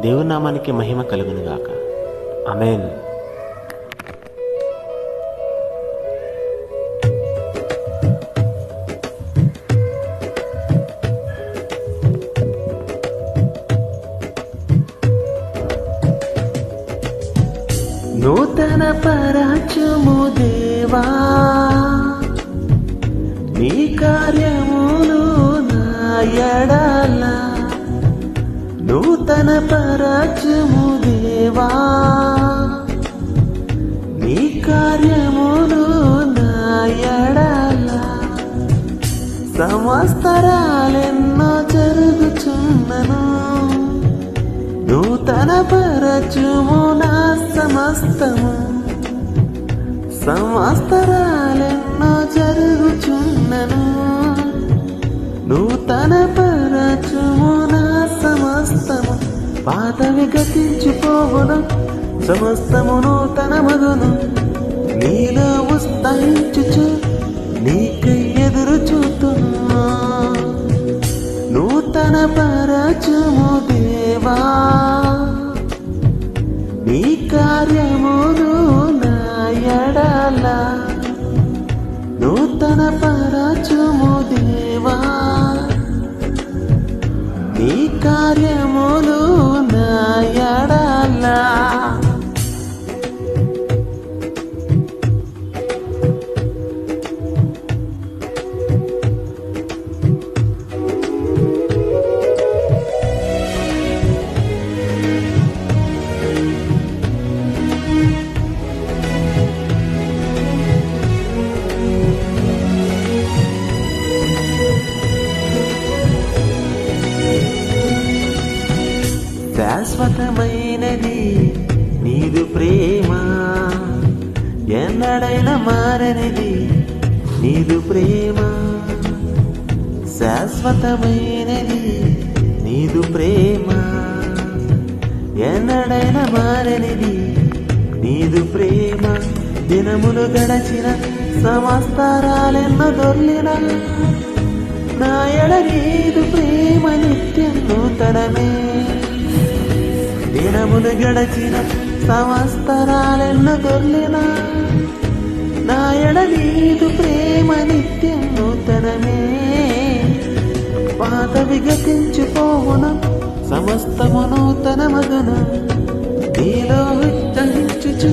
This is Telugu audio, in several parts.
దేవుని నామానికి మహిమ కలుగునుగాక అమేన్ నూతన పరాచము దేవా నీ కార్యములు నా ఎడల. నూతన పరాచము దేవా. నీ కార్యమును నా సంవత్సరాలెన్నో జరుగుచున్నను. నూతన పరచుము నా సమస్తము. సంవత్సరాలెన్నో జరుగుచున్నను. నూతన పాతవి గతించిపోవును సమస్తము నూతన మగును నీలో ఉస్తయించుచు నీకై ఎదురు చూతున్నా. నూతన పరచము దేవా. నీ కార్యమును నాయడాల నూతన పరచము దేవా. నీ కార్యము శాశ్వతమైనది. నీదు ప్రేమ ఎన్నడైనా మారనిది. నీదు ప్రేమ శాశ్వతమైనది. నీదు ప్రేమ ఎన్నడైనా మారనిది. నీదు ప్రేమ దినములు గడచిన సంవత్సరాలెన్నో దొర్లిన నా ఎడ నీదు ప్రేమ నిత్యం నూతనమే. దినములు గడచిన సంవత్సరాలెన్నో దొర్లినా నా ఎడ నీదు ప్రేమ నిత్యం నూతనమే. పాత గతించిపోవును సమస్తము నూతన మగును నీలో ఉచ్చరించుచు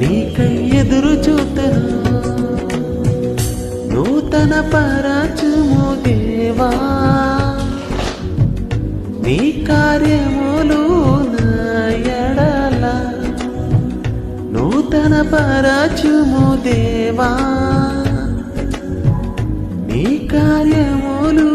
నీకై ఎదురు చూతను. నూతన పరాచుము దేవా నీ కార్యములు నూతన దేవా నీ కార్యములు